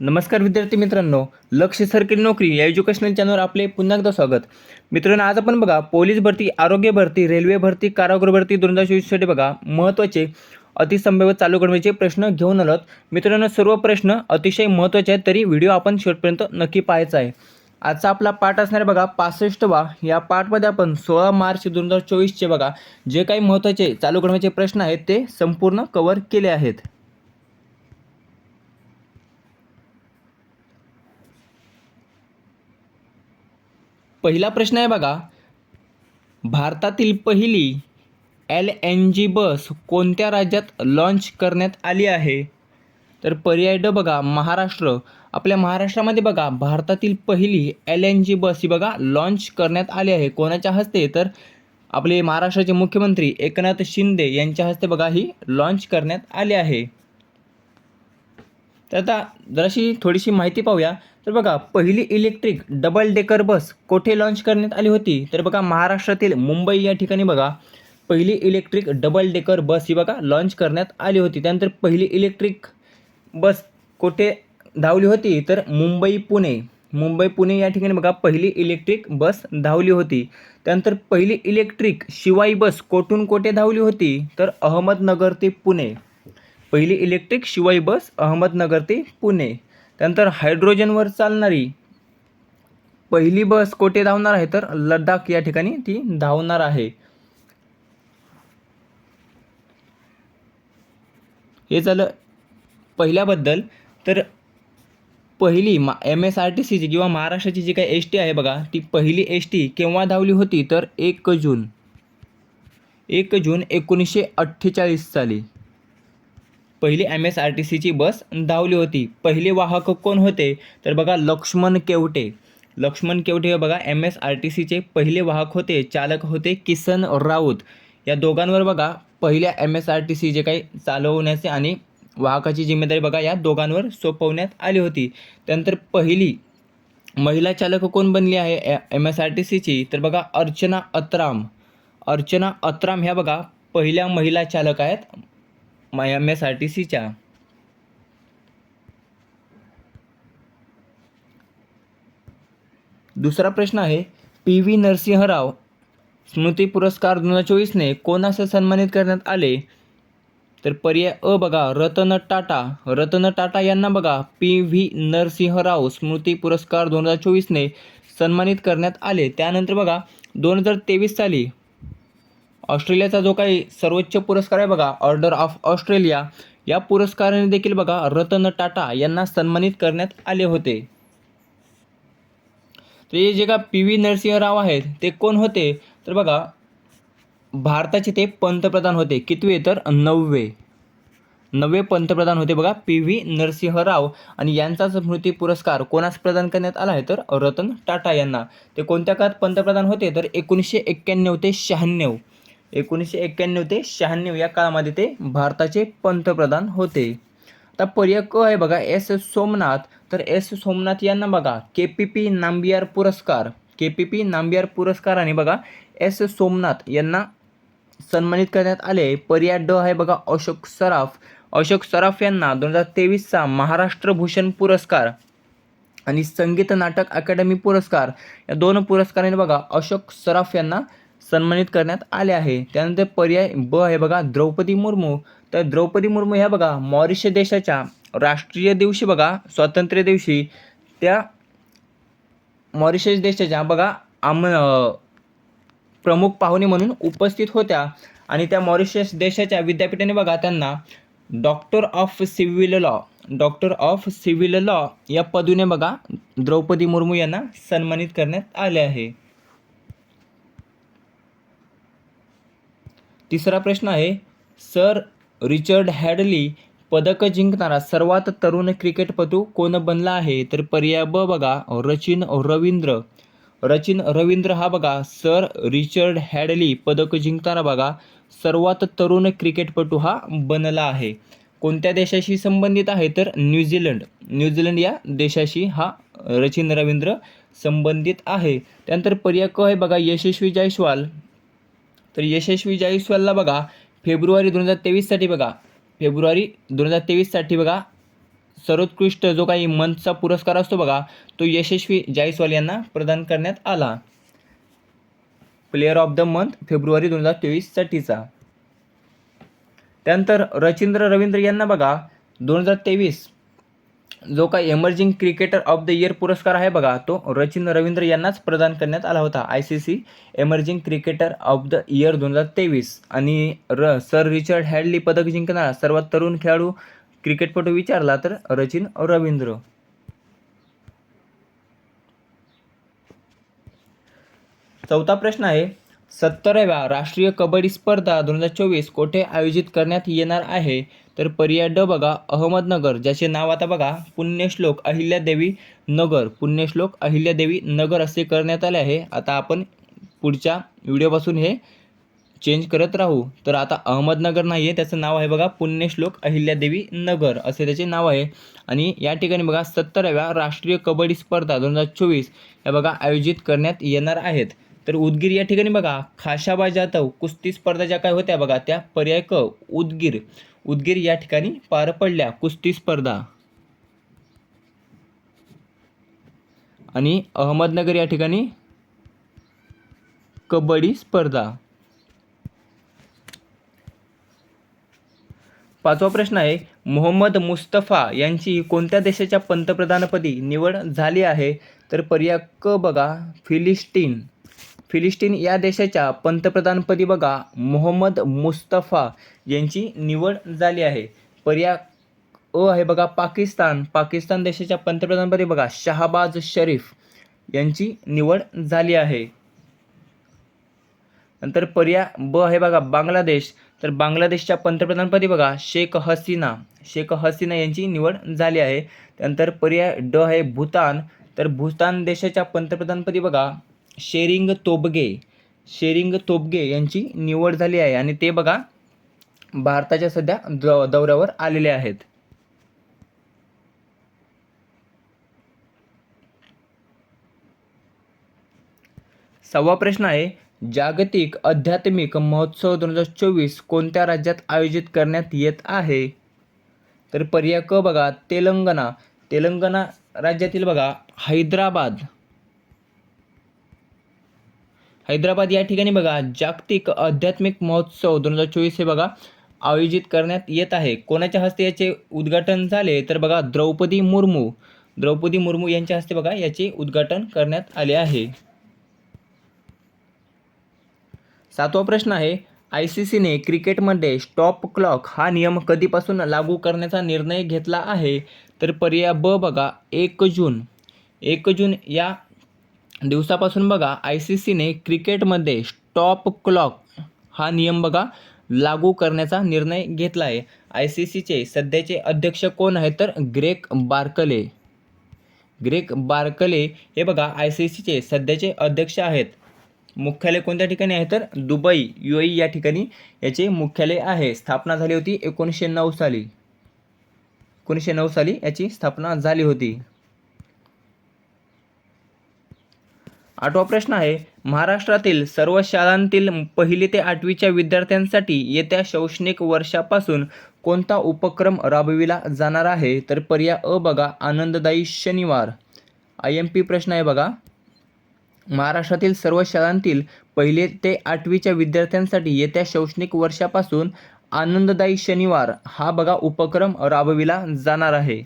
नमस्कार विद्यार्थी मित्रांनो लक्ष सरकारी नोकरी या एज्युकेशनल चॅनलवर आपले पुन्हा एकदा स्वागत. मित्रांनो आज आपण बघा पोलीस भरती आरोग्य भरती रेल्वे भरती कारागृह भरती दोन हजार चोवीससाठी बघा महत्त्वाचे अतिसंभाव्य चालू करण्याचे प्रश्न घेऊन आलोत. मित्रांनो सर्व प्रश्न अतिशय महत्त्वाचे आहेत तरी व्हिडिओ आपण शेवटपर्यंत नक्की पाहायचा आहे. आजचा आपला पाठ असणार आहे बघा पासष्टवा. या पाठमध्ये आपण सोळा मार्च दोन हजार चोवीसचे बघा जे काही महत्त्वाचे चालू करण्याचे प्रश्न आहेत ते संपूर्ण कवर केले आहेत. पहिला प्रश्न आहे बघा. भारतातील पहिली एल एन जी बस कोणत्या राज्यात लॉन्च करण्यात आली आहे? तर पर्याय ड बघा महाराष्ट्र. आपल्या महाराष्ट्रामध्ये बघा भारतातील पहिली एल एन जी बस ही बघा लॉन्च करण्यात आली आहे. कोणाच्या हस्ते? तर आपले महाराष्ट्राचे मुख्यमंत्री एकनाथ शिंदे यांच्या हस्ते बघा ही लॉन्च करण्यात आली आहे. तर आता जराशी थोडीशी माहिती पाहूया. तर बघा पहिली इलेक्ट्रिक डबल डेकर बस कोठे लॉन्च करण्यात आली होती? तर बघा महाराष्ट्रातील मुंबई या ठिकाणी बघा. पहिली इलेक्ट्रिक डबल डेकर बस ही बघा लॉन्च करण्यात आली होती. त्यानंतर पहिली इलेक्ट्रिक बस कोठे धावली होती? तर मुंबई पुणे. मुंबई पुणे या ठिकाणी बघा पहिली इलेक्ट्रिक बस धावली होती. त्यानंतर पहिली इलेक्ट्रिक शिवाई बस कोठून कोठे धावली होती? तर अहमदनगर ते पुणे. पहिली इलेक्ट्रिक शिवाई बस अहमदनगर ते पुणे. त्यानंतर हायड्रोजनवर चालणारी पहिली बस कोठे धावणार आहे? तर लडाख या ठिकाणी ती धावणार आहे. हे झालं पहिल्याबद्दल. तर पहिली मा एम एस आर टी सीची किंवा महाराष्ट्राची जी काही एस टी आहे बघा ती पहिली एस टी केव्हा धावली होती? तर एक जून. एक जून एकोणीसशे अठ्ठेचाळीस साली. पहिली एम एस आर टी सीची बस धावली होती. पहिले वाहक कोण होते? तर बघा लक्ष्मण केवटे. लक्ष्मण केवटे हे बघा एम एस आर टी सीचे पहिले वाहक होते. चालक होते किसन राऊत. या दोघांवर बघा पहिल्या M S R T C जे काही चालवण्याचे आणि वाहकाची जिम्मेदारी बघा या दोघांवर सोपवण्यात आली होती. त्यानंतर पहिली महिला चालक कोण बनली आहे? एम एस आर टी सीची तर बघा अर्चना अत्राम. अर्चना अत्राम ह्या बघा पहिल्या महिला चालक आहेत. एम एस आर टी सीच्या दुसरा प्रश्न आहे पी व्ही नरसिंहराव स्मृती पुरस्कार दोन हजार चोवीसने कोणास सन्मानित करण्यात आले? तर पर्याय अ बघा रतन टाटा. रतन टाटा यांना बघा पी व्ही नरसिंहराव स्मृती पुरस्कार दोन हजार चोवीसने सन्मानित करण्यात आले. त्यानंतर बघा दोन हजार तेवीस साली ऑस्ट्रेलियाचा जो काही सर्वोच्च पुरस्कार आहे बघा ऑर्डर ऑफ ऑस्ट्रेलिया या पुरस्काराने देखील बघा रतन टाटा यांना सन्मानित करण्यात आले होते. तर हे जे का पी व्ही नरसिंहराव आहेत ते कोण होते? तर बघा भारताचे ते पंतप्रधान होते. कितवे? तर नववे. नववे पंतप्रधान होते बघा पी व्ही नरसिंहराव. आणि यांचा स्मृती पुरस्कार कोणास प्रदान करण्यात आला आहे? तर रतन टाटा यांना. ते कोणत्या काळात पंतप्रधान होते? तर एकोणीसशे एक्क्याण्णव ते शहाण्णव. एकोणीसशे एक्क्याण्णव ते शहाण्णव या काळामध्ये ते भारताचे पंतप्रधान होते. आता पर्याय क आहे बघा एस सोमनाथ. तर एस सोमनाथ यांना बघा के पी पी नांबियार पुरस्कार. के पी पी नांबियार पुरस्काराने बघा एस सोमनाथ यांना सन्मानित करण्यात आले. पर्याय ड आहे बघा अशोक सराफ. अशोक सराफ यांना दोन हजार तेवीसचा महाराष्ट्र भूषण पुरस्कार आणि संगीत नाटक अकादमी पुरस्कार. या दोन पुरस्काराने बघा अशोक सराफ यांना सन्मानित करण्यात आले आहे. त्यानंतर पर्याय ब आहे बघा द्रौपदी मुर्मू. तर द्रौपदी मुर्मू ह्या बघा मॉरिशस देशाच्या राष्ट्रीय दिवशी बघा स्वातंत्र्य दिवशी. त्या मॉरिशस देशाच्या बघा आम प्रमुख पाहुणे म्हणून उपस्थित होत्या. आणि त्या मॉरिशस देशाच्या विद्यापीठाने बघा त्यांना doctor of civil law doctor of civil law या पदूने बघा द्रौपदी मुर्मू यांना सन्मानित करण्यात आले आहे. तिसरा प्रश्न आहे सर रिचर्ड हॅडली पदक जिंकणारा सर्वात तरुण क्रिकेटपटू कोण बनला आहे? तर पर्याय ब बघा रचिन रवींद्र. रचिन रवींद्र हा बघा सर रिचर्ड हॅडली पदक जिंकणारा बघा सर्वात तरुण क्रिकेटपटू हा बनला आहे. कोणत्या देशाशी संबंधित आहे? तर न्यूझीलंड. न्यूझीलंड या देशाशी हा रचिन रवींद्र संबंधित आहे. त्यानंतर पर्याय क आहे बघा यशस्वी जायस्वाल. तर यशस्वी जायस्वालला बघा. फेब्रुवारी दोन हजार तेवीससाठी बघा. फेब्रुवारी दोन हजार तेवीससाठी बघा. सर्वोत्कृष्ट जो काही मंथचा पुरस्कार असतो बघा तो यशस्वी जायस्वाल यांना प्रदान करण्यात आला. प्लेअर ऑफ द मंथ फेब्रुवारी दोन हजार तेवीससाठीचा. त्यानंतर रचिंद्र रवींद्र यांना बघा. दोन हजार तेवीस जो काही emerging cricketer of the year पुरस्कार आहे बघा तो रचिन रवींद्र यांनाच प्रदान करण्यात आला होता. I C C emerging cricketer of the year दोन हजार तेवीस. आणि र सर रिचर्ड हॅडली पदक जिंकणारा सर्वात तरुण खेळाडू क्रिकेटपटू विचारला तर रचिन रवींद्र. चौथा प्रश्न आहे सत्तराव्या राष्ट्रीय कबड्डी स्पर्धा दोन हजार चोवीस कोठे आयोजित करण्यात येणार आहे? तर पर्याय ड बघा अहमदनगर ज्याचे नाव आता बघा पुण्यश्लोक अहिल्यादेवी नगर. पुण्यश्लोक अहिल्यादेवी नगर असे करण्यात आले आहे. आता आपण पुढच्या व्हिडिओपासून हे चेंज करत राहू. तर आता अहमदनगर नाही आहे त्याचं नाव आहे बघा पुण्यश्लोक अहिल्यादेवी नगर असे त्याचे नाव आहे. आणि या ठिकाणी बघा सत्तराव्या राष्ट्रीय कबड्डी स्पर्धा दोन हजार चोवीस या बघा आयोजित करण्यात येणार आहेत. तर उदगीर या ठिकाणी बघा खाशाबा जाधव कुस्ती स्पर्धा ज्या काय होत्या बघा त्या पर्याय क उदगीर. उदगीर या ठिकाणी पार पडल्या कुस्ती स्पर्धा. आणि अहमदनगर या ठिकाणी कबड्डी स्पर्धा. पाचवा प्रश्न आहे मोहम्मद मुस्तफा यांची कोणत्या देशाच्या पंतप्रधानपदी निवड झाली आहे? तर पर्याय क बघा फिलिस्टीन फिलिस्टीन या देशाच्या पंतप्रधानपदी बघा मोहम्मद मुस्तफा यांची निवड झाली आहे. पर्याय अ आहे बघा पाकिस्तान. पाकिस्तान देशाच्या पंतप्रधानपदी बघा शहाबाज शरीफ यांची निवड झाली आहे. नंतर पर्याय ब आहे बघा बांगलादेश. तर बांगलादेशच्या पंतप्रधानपदी बघा शेख हसीना. शेख हसीना यांची निवड झाली आहे. त्यानंतर पर्याय ड आहे भूतान. तर भूतान देशाच्या पंतप्रधानपदी बघा शेरिंग तोबगे शेरिंग तोबगे यांची निवड झाली आहे. आणि ते बघा भारताच्या सध्या द दौऱ्यावर आलेले आहेत. सहावा प्रश्न आहे जागतिक आध्यात्मिक महोत्सव दोन हजार चोवीस कोणत्या राज्यात आयोजित करण्यात येत आहे? तर पर्याय क बघा तेलंगणा. तेलंगणा राज्यातील बघा हैदराबाद. हैदराबाद या ठिकाणी बघा जागतिक आध्यात्मिक महोत्सव दोन हजार चोवीस हे बघा आयोजित करण्यात येत आहे. कोणाच्या हस्ते याचे उद्घाटन झाले? तर बघा द्रौपदी मुर्मू. द्रौपदी मुर्मू यांच्या हस्ते बघा याचे उद्घाटन करण्यात आले आहे. सातवा प्रश्न आहे आय सी सीने क्रिकेटमध्ये स्टॉप क्लॉक हा नियम कधीपासून लागू करण्याचा निर्णय घेतला आहे? तर पर्याय ब बघा एक जून. एक जून या दिवसापासून बघा आय सी सीने क्रिकेटमध्ये स्टॉप क्लॉक हा नियम बघा लागू करण्याचा निर्णय घेतला आहे आय सी सीचे सध्याचे अध्यक्ष कोण आहेत तर ग्रेक बार्कले. ग्रेक बार्कले हे बघा आय सी सीचे सध्याचे अध्यक्ष आहेत. मुख्यालय कोणत्या ठिकाणी आहे तर दुबई यू या ठिकाणी याचे मुख्यालय आहे. स्थापना झाली होती एकोणीसशे नऊ साली. एकोणीसशे नऊ साली याची स्थापना झाली होती. आठवा प्रश्न आहे महाराष्ट्रातील सर्व शाळांतील पहिली ते आठवीच्या विद्यार्थ्यांसाठी येत्या शैक्षणिक वर्षापासून कोणता उपक्रम राबविला जाणार आहे? तर पर्याय अ बघा आनंददायी शनिवार. आय एम पी प्रश्न आहे बघा. महाराष्ट्रातील सर्व शाळांतील पहिले ते आठवीच्या विद्यार्थ्यांसाठी येत्या शैक्षणिक वर्षापासून आनंददायी शनिवार हा बघा उपक्रम राबविला जाणार आहे.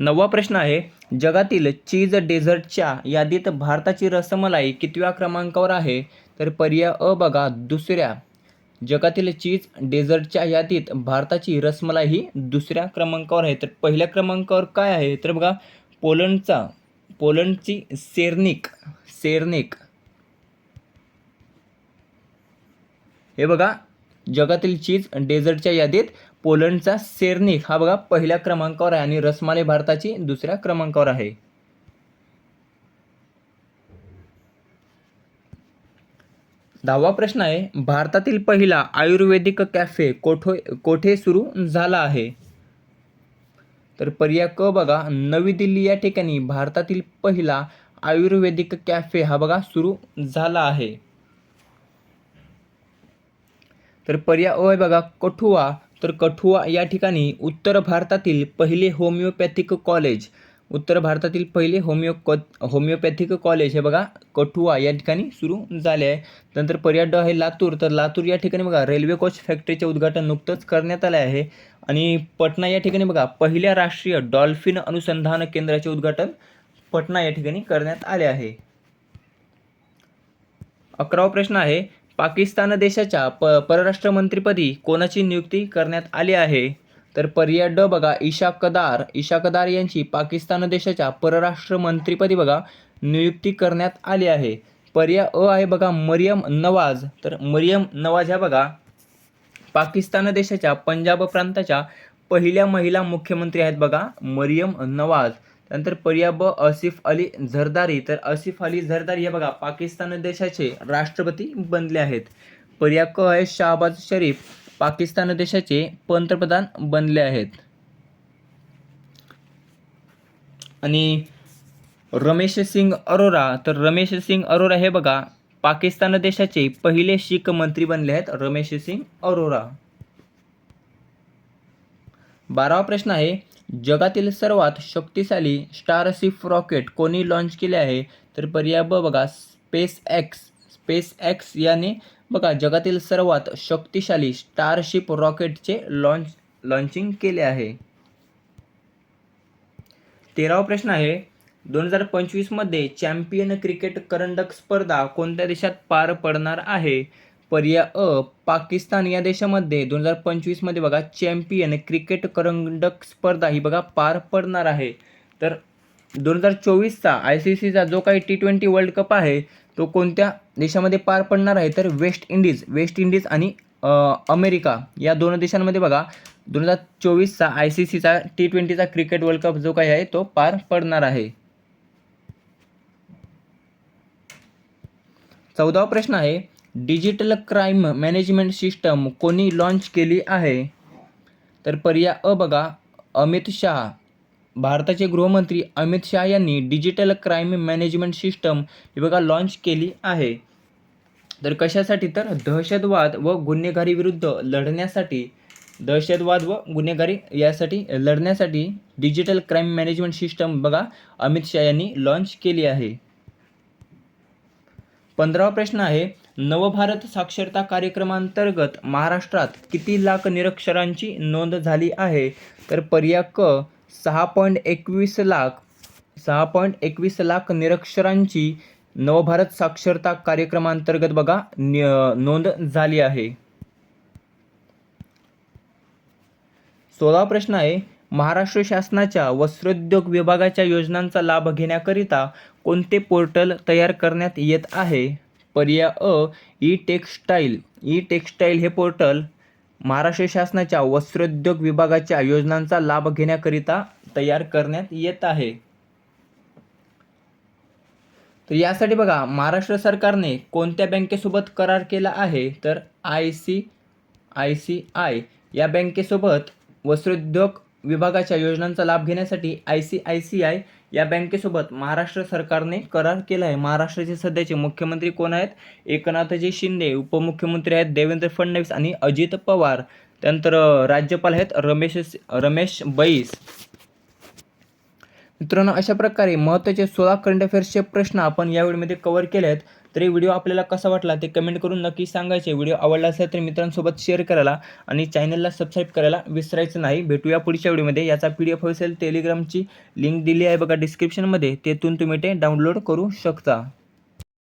नववा प्रश्न आहे जगातील चीज डेझर्टच्या यादीत भारताची रसमलाई कितव्या क्रमांकावर आहे? तर पर्याय अ बघा दुसऱ्या. जगातील चीज डेझर्टच्या यादीत भारताची रसमलाई ही दुसऱ्या क्रमांकावर आहे. तर पहिल्या क्रमांकावर काय आहे? तर बघा पोलंडचा पोलंडची सेर्निक सेर्निक. हे बघा जगातील चीज डेझर्टच्या यादीत पोलंडचा सेरनिक हा बघा पहिल्या क्रमांकावर आहे आणि रसमाले भारताची दुसऱ्या क्रमांकावर आहे. दहावा प्रश्न आहे भारतातील पहिला आयुर्वेदिक कॅफे कोठो कोठे सुरू झाला आहे? तर पर्याय क बघा नवी दिल्ली या ठिकाणी भारतातील पहिला आयुर्वेदिक कॅफे हा बघा सुरू झाला आहे. तर पर्याय अ बघा कठुआ तर कठुआ या ठिकाणी उत्तर भारतातील पहिले होमिओपॅथिक कॉलेज उत्तर भारतातील पहिले होमिओ क होमिओपॅथिक कॉलेज हे बघा कठुआ या ठिकाणी सुरू झाले आहे. नंतर पर्याड आहे लातूर तर लातूर या ठिकाणी बघा रेल्वे कोच फॅक्टरीचे उद्घाटन नुकतंच करण्यात आले आहे. आणि पटना या ठिकाणी बघा पहिल्या राष्ट्रीय डॉल्फिन अनुसंधान केंद्राचे उद्घाटन पटना या ठिकाणी करण्यात आले आहे. अकरावा प्रश्न आहे पाकिस्तान देशाच्या प परराष्ट्र मंत्रीपदी कोणाची नियुक्ती करण्यात आली आहे? तर पर्याय ड बघा ईशा कदार. ईशा कदार यांची पाकिस्तान देशाच्या परराष्ट्र मंत्रीपदी बघा नियुक्ती करण्यात आली आहे. पर्याय अ आहे बघा मरियम नवाज. तर मरियम नवाज ह्या बघा पाकिस्तान देशाच्या पंजाब प्रांताच्या पहिल्या महिला मुख्यमंत्री आहेत बघा मरियम नवाज. नंतर पर्याय ब आसिफ अली झरदारी. तर आसिफ अली झरदारी हे बघा पाकिस्तान देशाचे राष्ट्रपती बनले आहेत. पर्याय क आहे शाहबाज शरीफ पाकिस्तान देशाचे पंतप्रधान बनले आहेत. आणि रमेश सिंग अरोरा. तर रमेश सिंग अरोरा हे बघा पाकिस्तान देशाचे पहिले शीख मंत्री बनले आहेत रमेश सिंग अरोरा. बारावा प्रश्न आहे जगातील सर्वात शक्तिशाली स्टारशिप रॉकेट कोणी लॉन्च केले आहे? तर पर्याय ब बघा स्पेस एक्स स्पेस एक्स याने बघा जगातील सर्वात शक्तिशाली स्टारशिप रॉकेटचे लॉन्च लॉन्चिंग केले आहे. तेरावा प्रश्न आहे दोन हजार पंचवीसमध्ये चॅम्पियन क्रिकेट करंडक स्पर्धा कोणत्या देशात पार पडणार आहे? पर्याय अ पाकिस्तान या देशामध्ये दोन हजार पंचवीसमध्ये बघा चॅम्पियन क्रिकेट करंडक स्पर्धा ही बघा पार पडणार आहे. तर दोन हजार चोवीसचा आय सी सीचा जो काही टी ट्वेंटी वर्ल्ड कप आहे तो कोणत्या देशामध्ये पार पडणार आहे? तर वेस्ट इंडिज वेस्ट इंडिज आणि अमेरिका या दोन देशांमध्ये बघा दोन हजार चोवीसचा आय सी सीचा टी ट्वेंटीचा क्रिकेट वर्ल्ड कप जो काही आहे तो पार पडणार आहे. चौदावा प्रश्न आहे डिजिटल क्राईम मॅनेजमेंट सिस्टम कोणी लॉन्च केली आहे? तर पर्याय अ बघा अमित शहा. भारताचे गृहमंत्री अमित शहा यांनी डिजिटल क्राईम मॅनेजमेंट सिस्टम ही बघा लॉन्च केली आहे. तर कशासाठी? तर दहशतवाद व गुन्हेगारी विरुद्ध लढण्यासाठी दहशतवाद व गुन्हेगारी यासाठी लढण्यासाठी डिजिटल क्राईम मॅनेजमेंट सिस्टम बघा अमित शहा यांनी लॉन्च केली आहे. पंधरावा प्रश्न आहे नवभारत साक्षरता कार्यक्रमांतर्गत महाराष्ट्रात किती लाख निरक्षरांची नोंद झाली आहे? तर पर्याय क सहा पॉईंट एकवीस लाख सहा पॉईंट एकवीस लाख निरक्षरांची नवभारत साक्षरता कार्यक्रमांतर्गत बघा नोंद झाली आहे. सोळा प्रश्न आहे महाराष्ट्र शासनाच्या वस्त्रोद्योग विभागाच्या योजनांचा लाभ घेण्याकरिता कोणते पोर्टल तयार करण्यात येत आहे? पर्याय अ ई टेक्स्टाईल ई टेक्स्टाईल हे पोर्टल महाराष्ट्र शासनाच्या वस्त्रोद्योग विभागाच्या योजनांचा लाभ घेण्याकरिता तयार करण्यात येत आहे. तर यासाठी बघा महाराष्ट्र सरकारने कोणत्या बँकेसोबत करार केला आहे? तर I C I C I या बँकेसोबत वस्त्रोद्योग विभागाच्या योजनांचा लाभ घेण्यासाठी I C I C I या बँकेसोबत महाराष्ट्र सरकारने करार केला आहे. महाराष्ट्राचे सध्याचे मुख्यमंत्री कोण आहेत? एकनाथजी शिंदे उपमुख्यमंत्री आहेत देवेंद्र फडणवीस आणि अजित पवार. त्यानंतर राज्यपाल आहेत रमेश रमेश बैस. मित्रांनो अशा प्रकारे महत्त्वाचे सोळा करंट अफेअर्सचे प्रश्न आपण या व्हिडिओमध्ये कव्हर केले आहेत तर हे व्हिडिओ आपल्याला कसा वाटला ते कमेंट करून नक्की सांगायचे. व्हिडिओ आवडला असेल तर मित्रांसोबत शेअर करायला आणि चॅनलला सबस्क्राईब करायला विसरायचं नाही. भेटूया पुढच्या व्हिडिओमध्ये याचा पी डी एफ असेल टेलिग्रामची लिंक दिली आहे बघा डिस्क्रिप्शनमध्ये तेथून तुम्ही ते डाउनलोड करू शकता.